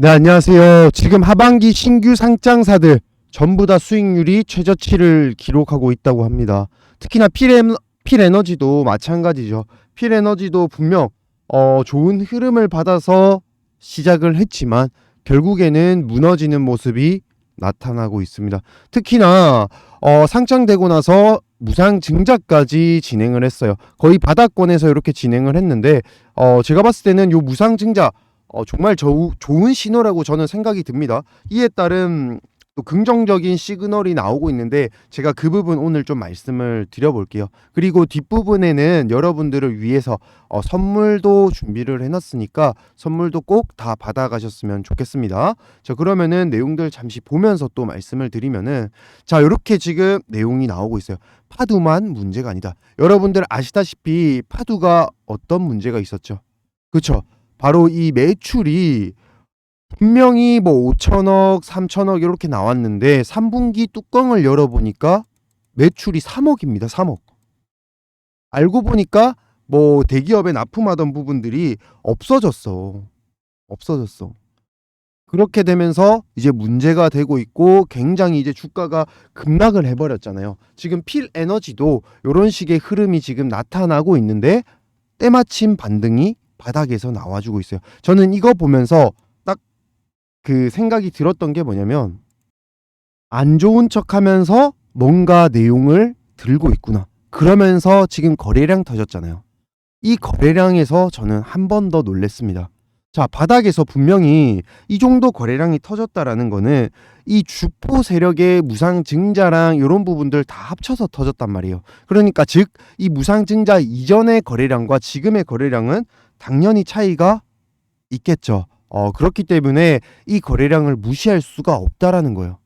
네, 안녕하세요. 지금 하반기 신규 상장사들 전부 다 수익률이 최저치를 기록하고 있다고 합니다. 특히나 필엔, 필에너지도 마찬가지죠. 필에너지도 분명 어, 좋은 흐름을 받아서 시작을 했지만 결국에는 무너지는 모습이 나타나고 있습니다. 특히나 어, 상장되고 나서 무상 증자까지 진행을 했어요. 거의 바닥권에서 이렇게 진행을 했는데 어, 제가 봤을 때는 요 무상 증자 어, 정말 저, 좋은 신호라고 저는 생각이 듭니다. 이에 따른 또 긍정적인 시그널이 나오고 있는데 제가 그 부분 오늘 좀 말씀을 드려볼게요. 그리고 뒷부분에는 여러분들을 위해서 어, 선물도 준비를 해놨으니까 선물도 꼭 다 받아가셨으면 좋겠습니다. 자 그러면은 내용들 잠시 보면서 또 말씀을 드리면은 자 이렇게 지금 내용이 나오고 있어요. 파두만 문제가 아니다. 여러분들 아시다시피 파두가 어떤 문제가 있었죠? 그렇죠. 바로 이 매출이 분명히 뭐 5천억, 3천억 이렇게 나왔는데 3분기 뚜껑을 열어보니까 매출이 3억입니다. 3억. 알고 보니까 뭐 대기업에 납품하던 부분들이 없어졌어. 없어졌어. 그렇게 되면서 이제 문제가 되고 있고 굉장히 이제 주가가 급락을 해버렸잖아요. 지금 필 에너지도 이런 식의 흐름이 지금 나타나고 있는데 때마침 반등이 바닥에서 나와주고 있어요. 저는 이거 보면서 딱 그 생각이 들었던 게 뭐냐면 안 좋은 척 하면서 뭔가 내용을 들고 있구나. 그러면서 지금 거래량 터졌잖아요. 이 거래량에서 저는 한 번 더 놀랬습니다. 자, 바닥에서 분명히 이 정도 거래량이 터졌다라는 거는 이 주포 세력의 무상 증자랑 이런 부분들 다 합쳐서 터졌단 말이에요. 그러니까 즉 이 무상 증자 이전의 거래량과 지금의 거래량은 당연히 차이가 있겠죠. 어, 그렇기 때문에 이 거래량을 무시할 수가 없다라는 거예요.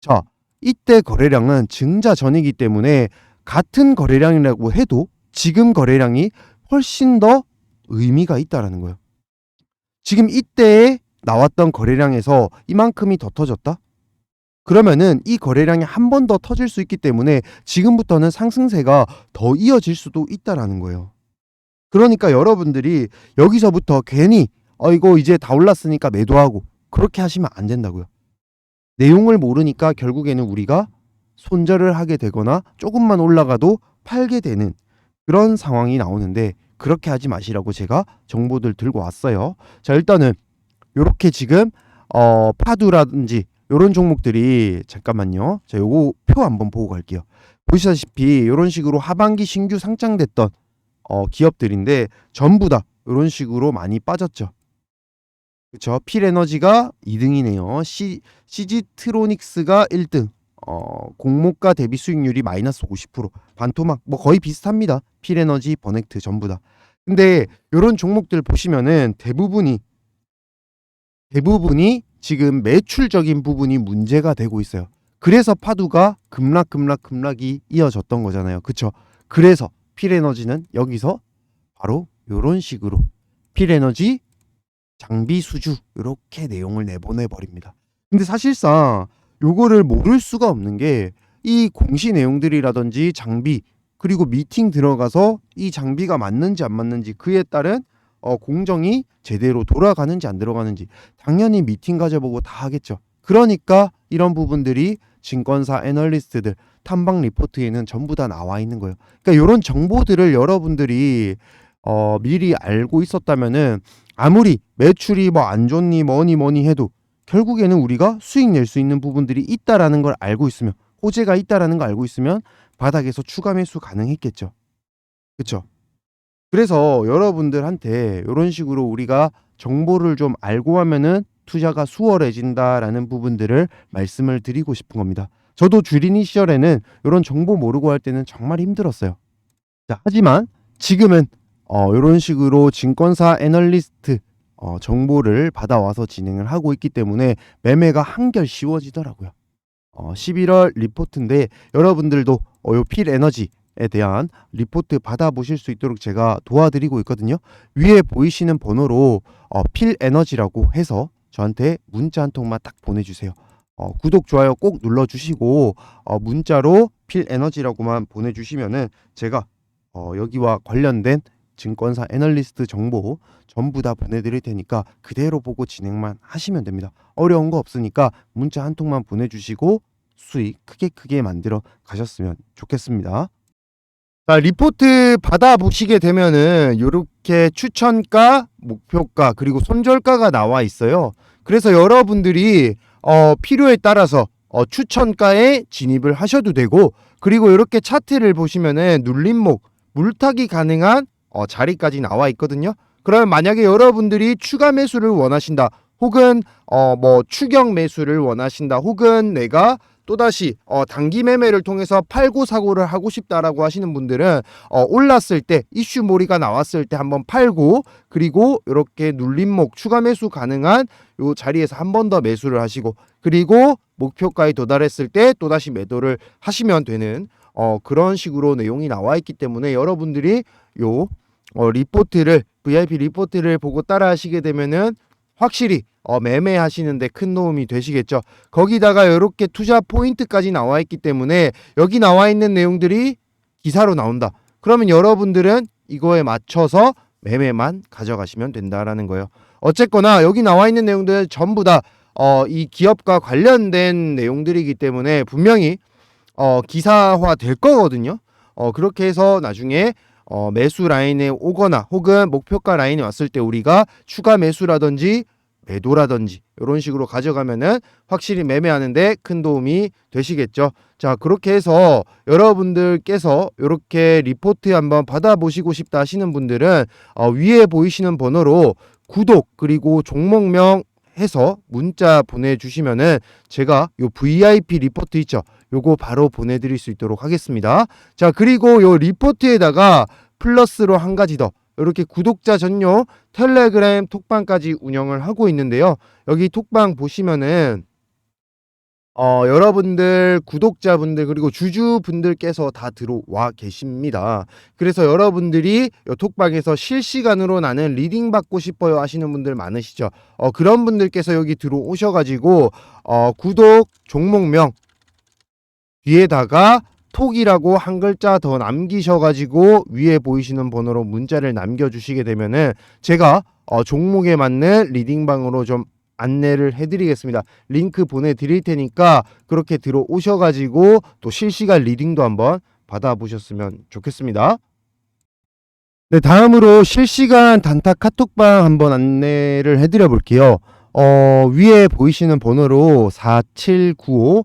자, 이때 거래량은 증자 전이기 때문에 같은 거래량이라고 해도 지금 거래량이 훨씬 더 의미가 있다라는 거예요. 지금 이때에 나왔던 거래량에서 이만큼이 더 터졌다? 그러면은 이 거래량이 한 번 더 터질 수 있기 때문에 지금부터는 상승세가 더 이어질 수도 있다라는 거예요. 그러니까 여러분들이 여기서부터 괜히 어 이거 이제 다 올랐으니까 매도하고 그렇게 하시면 안 된다고요. 내용을 모르니까 결국에는 우리가 손절을 하게 되거나 조금만 올라가도 팔게 되는 그런 상황이 나오는데 그렇게 하지 마시라고 제가 정보들 들고 왔어요. 자, 일단은 요렇게 지금 어 파두라든지 요런 종목들이 잠깐만요. 자, 요거 표 한번 보고 갈게요. 보시다시피 요런 식으로 하반기 신규 상장됐던 어 기업들인데 전부 다 요런 식으로 많이 빠졌죠. 그쵸? 필에너지가 2등이네요. 시, 시지트로닉스가 1등. 어, 공모가 대비 수익률이 마이너스 50%. 반토막 뭐 거의 비슷합니다. 필에너지, 버넥트 전부 다. 근데 요런 종목들 보시면은 대부분이 대부분이 지금 매출적인 부분이 문제가 되고 있어요. 그래서 파두가 급락 급락 급락이 이어졌던 거잖아요. 그쵸? 그래서 필에너지는 여기서 바로 요런 식으로 필에너지 장비 수주 이렇게 내용을 내보내 버립니다. 근데 사실상 요거를 모를 수가 없는 게 이 공시 내용들이라든지 장비 그리고 미팅 들어가서 이 장비가 맞는지 안 맞는지 그에 따른 어, 공정이 제대로 돌아가는지 안 들어가는지 당연히 미팅 가져보고 다 하겠죠. 그러니까 이런 부분들이 증권사 애널리스트들 탐방 리포트에는 전부 다 나와 있는 거예요. 그러니까 이런 정보들을 여러분들이 어, 미리 알고 있었다면은 아무리 매출이 뭐 안 좋니 뭐니 뭐니 해도 결국에는 우리가 수익 낼 수 있는 부분들이 있다라는 걸 알고 있으면 호재가 있다라는 걸 알고 있으면 바닥에서 추가 매수 가능했겠죠. 그렇죠? 그래서 여러분들한테 이런 식으로 우리가 정보를 좀 알고 하면은 투자가 수월해진다라는 부분들을 말씀을 드리고 싶은 겁니다. 저도 주린이 시절에는 이런 정보 모르고 할 때는 정말 힘들었어요. 자, 하지만 지금은 어, 이런 식으로 증권사 애널리스트 어, 정보를 받아와서 진행을 하고 있기 때문에 매매가 한결 쉬워지더라고요. 어, 11월 리포트인데 여러분들도 어, 요필 에너지에 대한 리포트 받아보실 수 있도록 제가 도와드리고 있거든요. 위에 보이시는 번호로 어, 필 에너지라고 해서 저한테 문자 한 통만 딱 보내주세요. 어, 구독 좋아요 꼭 눌러주시고 어, 문자로 필 에너지라고만 보내주시면은 제가 어, 여기와 관련된 증권사 애널리스트 정보 전부 다 보내드릴 테니까 그대로 보고 진행만 하시면 됩니다. 어려운 거 없으니까 문자 한 통만 보내주시고 수익 크게 크게 만들어 가셨으면 좋겠습니다. 자, 리포트 받아보시게 되면은 이렇게 추천가, 목표가, 그리고 손절가가 나와 있어요. 그래서 여러분들이 어, 필요에 따라서 어, 추천가에 진입을 하셔도 되고 그리고 이렇게 차트를 보시면은 눌림목, 물타기 가능한 어, 자리까지 나와 있거든요. 그러면 만약에 여러분들이 추가 매수를 원하신다 혹은 어, 뭐 추경 매수를 원하신다 혹은 내가 또다시 어, 단기 매매를 통해서 팔고 사고를 하고 싶다라고 하시는 분들은 어, 올랐을 때 이슈 몰이가 나왔을 때 한번 팔고 그리고 이렇게 눌림목 추가 매수 가능한 요 자리에서 한 번 더 매수를 하시고 그리고 목표가에 도달했을 때 또다시 매도를 하시면 되는 어, 그런 식으로 내용이 나와 있기 때문에 여러분들이 요 어, 리포트를 VIP 리포트를 보고 따라 하시게 되면은 확실히 어, 매매하시는데 큰 도움이 되시겠죠. 거기다가 이렇게 투자 포인트까지 나와 있기 때문에 여기 나와 있는 내용들이 기사로 나온다. 그러면 여러분들은 이거에 맞춰서 매매만 가져가시면 된다라는 거예요. 어쨌거나 여기 나와 있는 내용들 전부 다 어, 이 기업과 관련된 내용들이기 때문에 분명히 어, 기사화 될 거거든요. 어, 그렇게 해서 나중에 어, 매수 라인에 오거나 혹은 목표가 라인에 왔을 때 우리가 추가 매수라든지 매도라든지 이런 식으로 가져가면은 확실히 매매하는데 큰 도움이 되시겠죠. 자 그렇게 해서 여러분들께서 이렇게 리포트 한번 받아보시고 싶다 하시는 분들은 어, 위에 보이시는 번호로 구독 그리고 종목명 해서 문자 보내주시면은 제가 요 VIP 리포트 있죠. 요거 바로 보내드릴 수 있도록 하겠습니다. 자 그리고 요 리포트에다가 플러스로 한 가지 더 이렇게 구독자 전용 텔레그램 톡방까지 운영을 하고 있는데요. 여기 톡방 보시면은 어, 여러분들 구독자분들 그리고 주주분들께서 다 들어와 계십니다. 그래서 여러분들이 이 톡방에서 실시간으로 나는 리딩 받고 싶어요 하시는 분들 많으시죠. 어, 그런 분들께서 여기 들어오셔가지고 어, 구독 종목명 뒤에다가 톡이라고 한 글자 더 남기셔가지고 위에 보이시는 번호로 문자를 남겨주시게 되면은 제가 어, 종목에 맞는 리딩방으로 좀 안내를 해드리겠습니다. 링크 보내드릴 테니까 그렇게 들어오셔가지고 또 실시간 리딩도 한번 받아보셨으면 좋겠습니다. 네, 다음으로 실시간 단타 카톡방 한번 안내를 해드려 볼게요. 어, 위에 보이시는 번호로 4795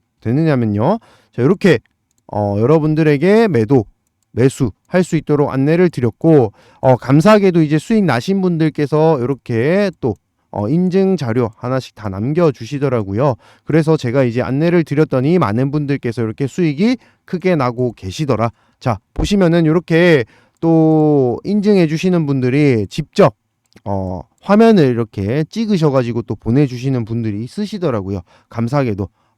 되느냐면요. 자 이렇게 어, 여러분들에게 매도 매수 할 수 있도록 안내를 드렸고 어, 감사하게도 이제 수익 나신 분들께서 이렇게 또 어, 인증 자료 하나씩 다 남겨주시더라고요. 그래서 제가 이제 안내를 드렸더니 많은 분들께서 이렇게 수익이 크게 나고 계시더라. 자 보시면은 이렇게 또 인증해 주시는 분들이 직접 어, 화면을 이렇게 찍으셔가지고 또 보내주시는 분들이 있으시더라고요. 감사하게도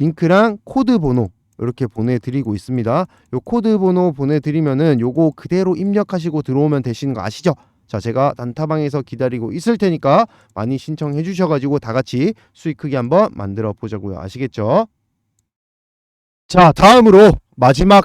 링크랑 코드 번호 이렇게 보내드리고 있습니다. 요 코드 번호 보내드리면은 요거 그대로 입력하시고 들어오면 되시는 거 아시죠? 자, 제가 단타방에서 기다리고 있을 테니까 많이 신청해 주셔가지고 다 같이 수익 크게 한번 만들어 보자고요. 아시겠죠? 자, 다음으로 마지막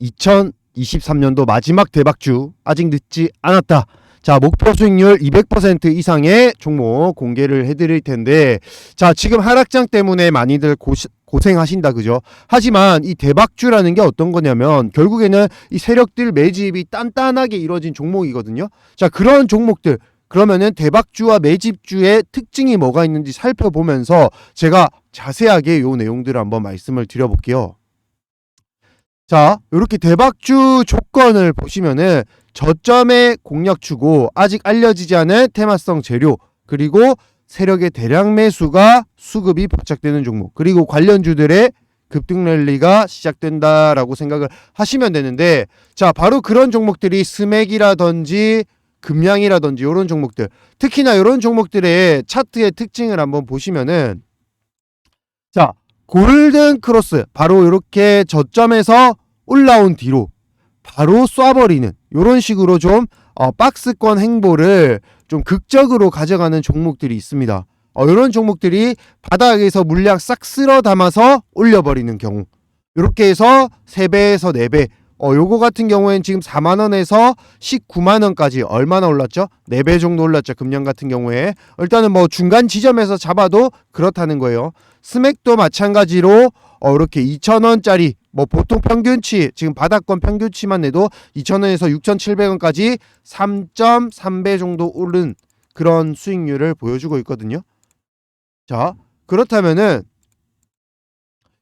2023년도 마지막 대박주 아직 늦지 않았다. 자, 목표 수익률 200% 이상의 종목 공개를 해드릴 텐데, 자, 지금 하락장 때문에 많이들 고, 고생하신다, 그죠? 하지만 이 대박주라는 게 어떤 거냐면, 결국에는 이 세력들 매집이 단단하게 이루어진 종목이거든요. 자, 그런 종목들, 그러면은 대박주와 매집주의 특징이 뭐가 있는지 살펴보면서 제가 자세하게 요 내용들을 한번 말씀을 드려볼게요. 자, 이렇게 대박주 조건을 보시면은 저점의 공략주고 아직 알려지지 않은 테마성 재료 그리고 세력의 대량 매수가 수급이 포착되는 종목 그리고 관련주들의 급등 랠리가 시작된다라고 생각을 하시면 되는데 자 바로 그런 종목들이 스맥이라든지 금양이라든지 이런 종목들 특히나 이런 종목들의 차트의 특징을 한번 보시면은 자 골든 크로스 바로 이렇게 저점에서 올라온 뒤로 바로 쏴버리는 이런 식으로 좀 어, 박스권 행보를 좀 극적으로 가져가는 종목들이 있습니다. 어, 이런 종목들이 바닥에서 물량 싹 쓸어 담아서 올려버리는 경우 이렇게 해서 3배에서 4배 어, 요거 같은 경우엔 지금 4만원에서 19만원까지 얼마나 올랐죠? 4배 정도 올랐죠. 금년 같은 경우에. 일단은 뭐 중간 지점에서 잡아도 그렇다는 거예요. 스맥도 마찬가지로 어, 이렇게 2,000원짜리 뭐 보통 평균치 지금 바닥권 평균치만 내도 2,000원에서 6,700원까지 3.3배 정도 오른 그런 수익률을 보여주고 있거든요. 자, 그렇다면은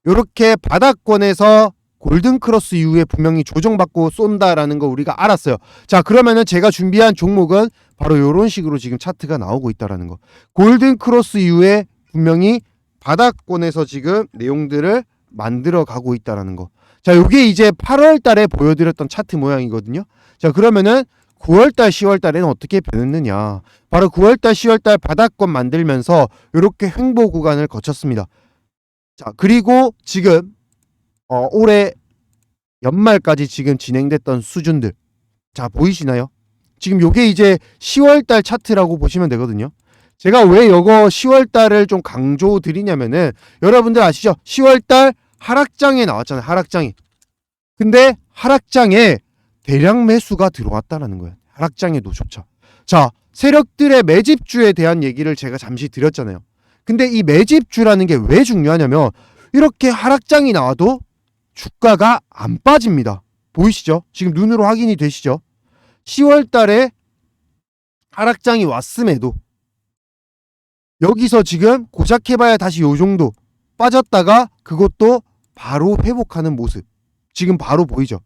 요렇게 바닥권에서 골든 크로스 이후에 분명히 조정받고 쏜다라는 거 우리가 알았어요. 자, 그러면은 제가 준비한 종목은 바로 요런 식으로 지금 차트가 나오고 있다라는 거. 골든 크로스 이후에 분명히 바닥권에서 지금 내용들을 만들어 가고 있다라는 거. 자, 요게 이제 8월 달에 보여드렸던 차트 모양이거든요. 자, 그러면은 9월 달, 10월 달에는 어떻게 변했느냐. 바로 9월 달, 10월 달 바닥권 만들면서 요렇게 횡보 구간을 거쳤습니다. 자, 그리고 지금 어, 올해 연말까지 지금 진행됐던 수준들. 자, 보이시나요? 지금 요게 이제 10월 달 차트라고 보시면 되거든요. 제가 왜 요거 10월 달을 좀 강조 드리냐면은 여러분들 아시죠? 10월 달 하락장에 나왔잖아요. 하락장이. 근데 하락장에 대량 매수가 들어왔다라는 거예요. 하락장에도 조차. 자, 세력들의 매집주에 대한 얘기를 제가 잠시 드렸잖아요. 근데 이 매집주라는 게 왜 중요하냐면 이렇게 하락장이 나와도 주가가 안 빠집니다. 보이시죠? 지금 눈으로 확인이 되시죠? 10월 달에 하락장이 왔음에도 여기서 지금 고작 해봐야 다시 요 정도 빠졌다가 그것도 바로 회복하는 모습. 지금 바로 보이죠?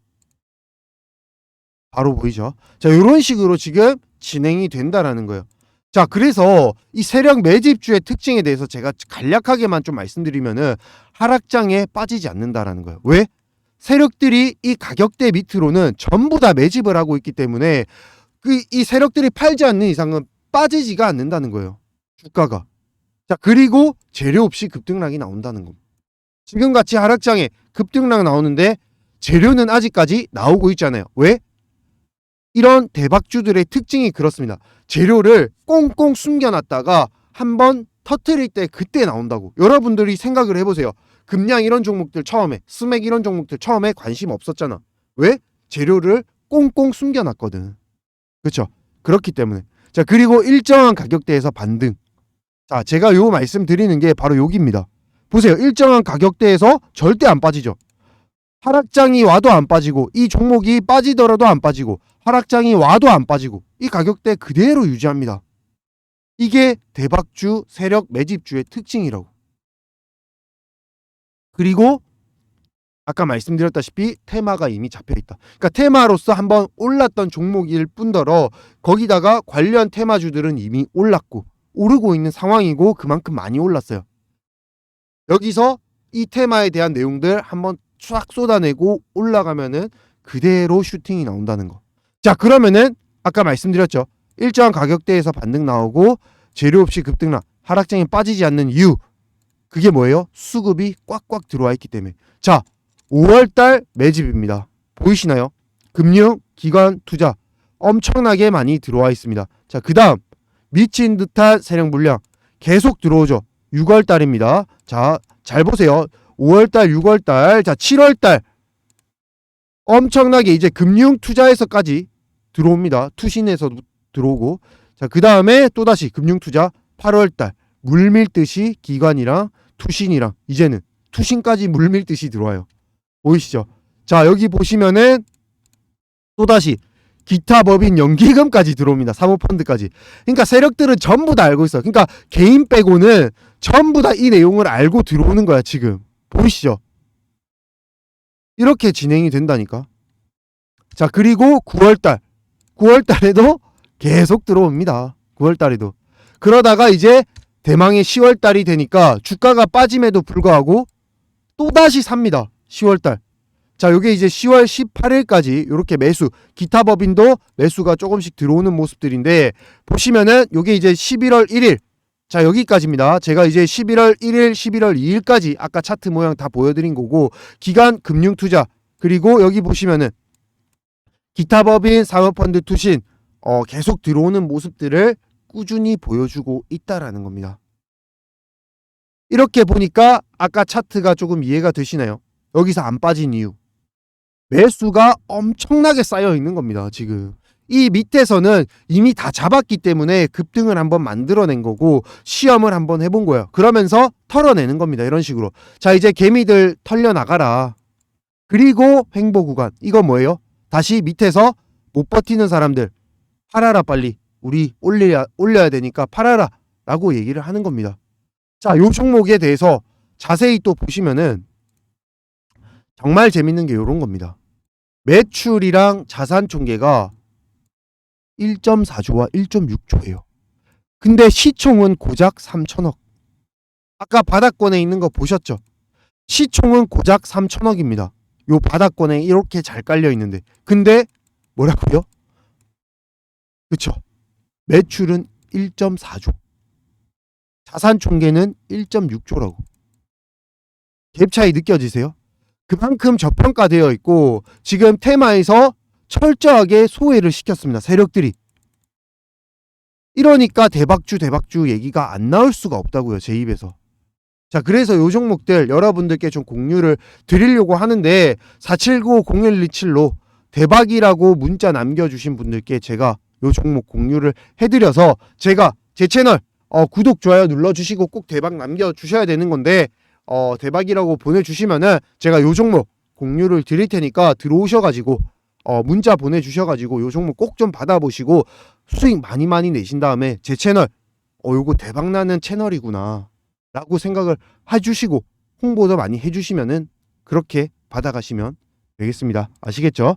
바로 보이죠? 자, 이런 식으로 지금 진행이 된다라는 거예요. 자, 그래서 이 세력 매집주의 특징에 대해서 제가 간략하게만 좀 말씀드리면은 하락장에 빠지지 않는다라는 거예요. 왜? 세력들이 이 가격대 밑으로는 전부 다 매집을 하고 있기 때문에 그 이 세력들이 팔지 않는 이상은 빠지지가 않는다는 거예요. 주가가. 자, 그리고 재료 없이 급등락이 나온다는 겁니다. 지금 같이 하락장에 급등락 나오는데 재료는 아직까지 나오고 있잖아요. 왜? 이런 대박주들의 특징이 그렇습니다. 재료를 꽁꽁 숨겨놨다가 한번 터트릴 때 그때 나온다고. 여러분들이 생각을 해보세요. 금량 이런 종목들 처음에, 스맥 이런 종목들 처음에 관심 없었잖아. 왜? 재료를 꽁꽁 숨겨놨거든. 그렇죠? 그렇기 때문에. 자, 그리고 일정한 가격대에서 반등. 자, 제가 요 말씀 드리는 게 바로 여기입니다. 보세요. 일정한 가격대에서 절대 안 빠지죠. 하락장이 와도 안 빠지고 이 종목이 빠지더라도 안 빠지고 하락장이 와도 안 빠지고 이 가격대 그대로 유지합니다. 이게 대박주 세력 매집주의 특징이라고. 그리고 아까 말씀드렸다시피 테마가 이미 잡혀 있다. 그러니까 테마로서 한번 올랐던 종목일 뿐더러 거기다가 관련 테마주들은 이미 올랐고 오르고 있는 상황이고 그만큼 많이 올랐어요. 여기서 이 테마에 대한 내용들 한번 쫙 쏟아내고 올라가면은 그대로 슈팅이 나온다는 거. 자, 그러면은 아까 말씀드렸죠. 일정한 가격대에서 반등 나오고 재료 없이 급등락, 하락장에 빠지지 않는 이유. 그게 뭐예요? 수급이 꽉꽉 들어와 있기 때문에. 자, 5월달 매집입니다. 보이시나요? 금융, 기관, 투자 엄청나게 많이 들어와 있습니다. 자, 그 다음 미친 듯한 세력 물량 계속 들어오죠. 6월 달입니다. 자, 잘 보세요. 5월 달, 6월 달, 자, 7월 달 엄청나게 이제 금융 투자에서까지 들어옵니다. 투신에서 들어오고 자, 그 다음에 또다시 금융 투자 8월 달 물밀듯이 기관이랑 투신이랑 이제는 투신까지 물밀듯이 들어와요. 보이시죠? 자, 여기 보시면은 또다시 기타 법인 연기금까지 들어옵니다. 사모펀드까지. 그러니까 세력들은 전부 다 알고 있어. 그러니까 개인 빼고는 전부 다 이 내용을 알고 들어오는 거야, 지금. 보이시죠? 이렇게 진행이 된다니까. 자, 그리고 9월달. 9월달에도 계속 들어옵니다. 9월달에도. 그러다가 이제 대망의 10월달이 되니까 주가가 빠짐에도 불구하고 또다시 삽니다. 10월달. 자, 요게 이제 10월 18일까지 이렇게 매수, 기타 법인도 매수가 조금씩 들어오는 모습들인데 보시면은 요게 이제 11월 1일. 자, 여기까지입니다. 제가 이제 11월 1일, 11월 2일까지 아까 차트 모양 다 보여드린 거고 기간 금융 투자 그리고 여기 보시면은 기타 법인 사모펀드 투신 어, 계속 들어오는 모습들을 꾸준히 보여주고 있다라는 겁니다. 이렇게 보니까 아까 차트가 조금 이해가 되시나요? 여기서 안 빠진 이유. 매수가 엄청나게 쌓여 있는 겁니다, 지금. 이 밑에서는 이미 다 잡았기 때문에 급등을 한번 만들어낸 거고 시험을 한번 해본 거예요. 그러면서 털어내는 겁니다. 이런 식으로. 자, 이제 개미들 털려 나가라. 그리고 횡보 구간. 이건 뭐예요? 다시 밑에서 못 버티는 사람들 팔아라 빨리. 우리 올려야 올려야 되니까 팔아라. 라고 얘기를 하는 겁니다. 자, 요 종목에 대해서 자세히 또 보시면은 정말 재밌는 게 이런 겁니다. 매출이랑 자산 총계가 1.4조와 1.6조예요. 근데 시총은 고작 3천억. 아까 바닥권에 있는 거 보셨죠? 시총은 고작 3천억입니다. 요 바닥권에 이렇게 잘 깔려 있는데. 근데 뭐라고요? 그쵸? 매출은 1.4조. 자산 총계는 1.6조라고. 갭 차이 느껴지세요? 그만큼 저평가되어 있고 지금 테마에서 철저하게 소외를 시켰습니다. 세력들이. 이러니까 대박주 대박주 얘기가 안 나올 수가 없다고요. 제 입에서. 자, 그래서 요 종목들 여러분들께 좀 공유를 드리려고 하는데 479-0127로 대박이라고 문자 남겨주신 분들께 제가 요 종목 공유를 해드려서 제가 제 채널 어, 구독, 좋아요 눌러주시고 꼭 대박 남겨주셔야 되는 건데 어, 대박이라고 보내주시면은 제가 요 종목 공유를 드릴 테니까 들어오셔가지고 어, 문자 보내주셔가지고 요 종목 꼭 좀 받아보시고 수익 많이 많이 내신 다음에 제 채널 어 요거 대박 나는 채널이구나 라고 생각을 해주시고 홍보도 많이 해주시면은 그렇게 받아가시면 되겠습니다. 아시겠죠?